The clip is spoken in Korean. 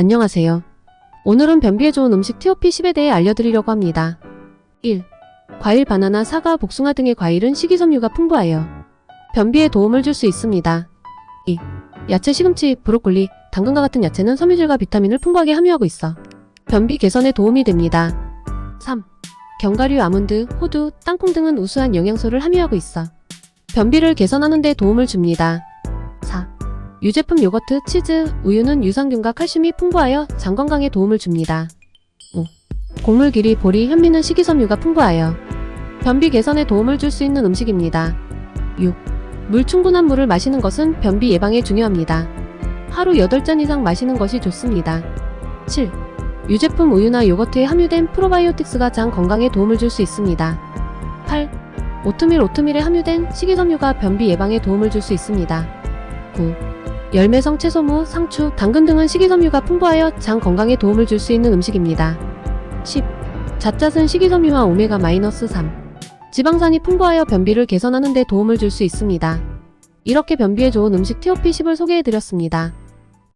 안녕하세요. 오늘은 변비에 좋은 음식 TOP10에 대해 알려드리려고 합니다. 1. 과일 바나나, 사과, 복숭아 등의 과일은 식이섬유가 풍부하여 변비에 도움을 줄 수 있습니다. 2. 야채, 시금치, 브로콜리, 당근과 같은 야채는 섬유질과 비타민을 풍부하게 함유하고 있어 변비 개선에 도움이 됩니다. 3. 견과류, 아몬드, 호두, 땅콩 등은 우수한 영양소를 함유하고 있어 변비를 개선하는 데 도움을 줍니다. 4. 유제품 요거트, 치즈, 우유는 유산균과 칼슘이 풍부하여 장 건강에 도움을 줍니다. 5. 곡물, 기리, 보리, 현미는 식이섬유가 풍부하여 변비 개선에 도움을 줄 수 있는 음식입니다. 6. 물 충분한 물을 마시는 것은 변비 예방에 중요합니다. 하루 8잔 이상 마시는 것이 좋습니다. 7. 유제품 우유나 요거트에 함유된 프로바이오틱스가 장 건강에 도움을 줄 수 있습니다. 8. 오트밀 오트밀에 함유된 식이섬유가 변비 예방에 도움을 줄 수 있습니다. 9. 열매성 채소무, 상추, 당근 등은 식이섬유가 풍부하여 장 건강에 도움을 줄 수 있는 음식입니다. 10. 잣잣은 식이섬유와 오메가-3 지방산이 풍부하여 변비를 개선하는 데 도움을 줄 수 있습니다. 이렇게 변비에 좋은 음식 TOP10을 소개해드렸습니다.